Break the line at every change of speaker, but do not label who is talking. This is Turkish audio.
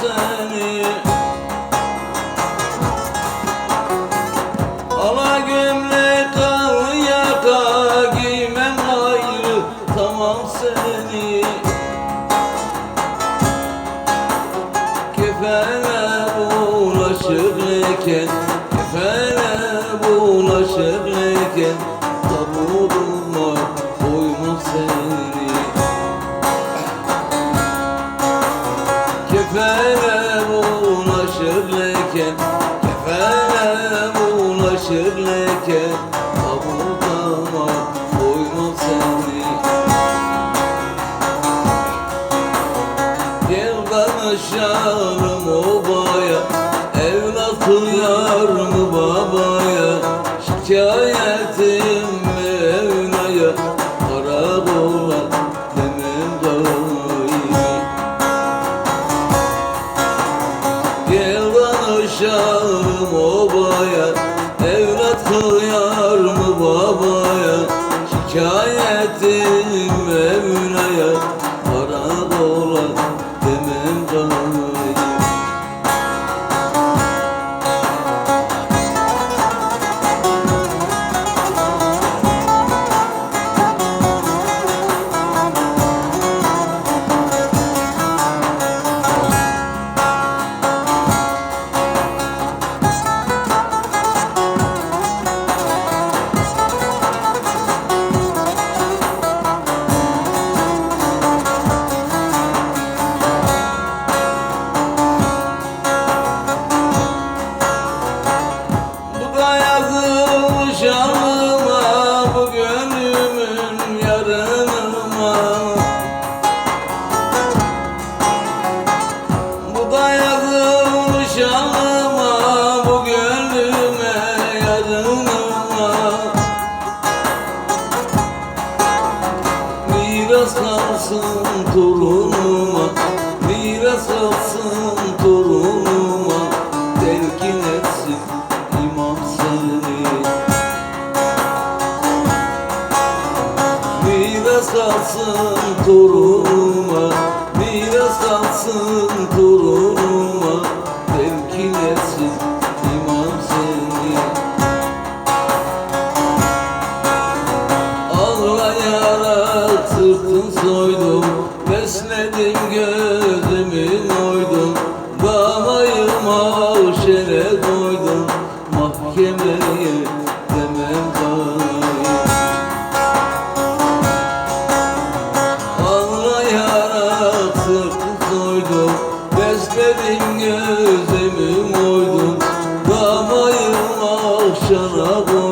seni. Ala gömlek al yaka giymem ayrı tamam seni. Kefene bulaşık leken Kefene bulaşık leken ulaşırken Tabutuma koyma seni. Gel danışalım obaya Evlat uyar mı babaya. Şikayetim Mevla'ya Karakola demem gayri Gel danışalım obaya Şikayetim Kalsın torunuma Miras kalsın torunuma Telkin etsin imam seni. Miras kalsın torunuma Miras kalsın torunuma soydum Besledim gözümü oydum. Davayı mahşere doydum Mahkemeye demem daim Ağlayarak sırtı soydum Besledim gözümü oydum. Davayı mahşere doydum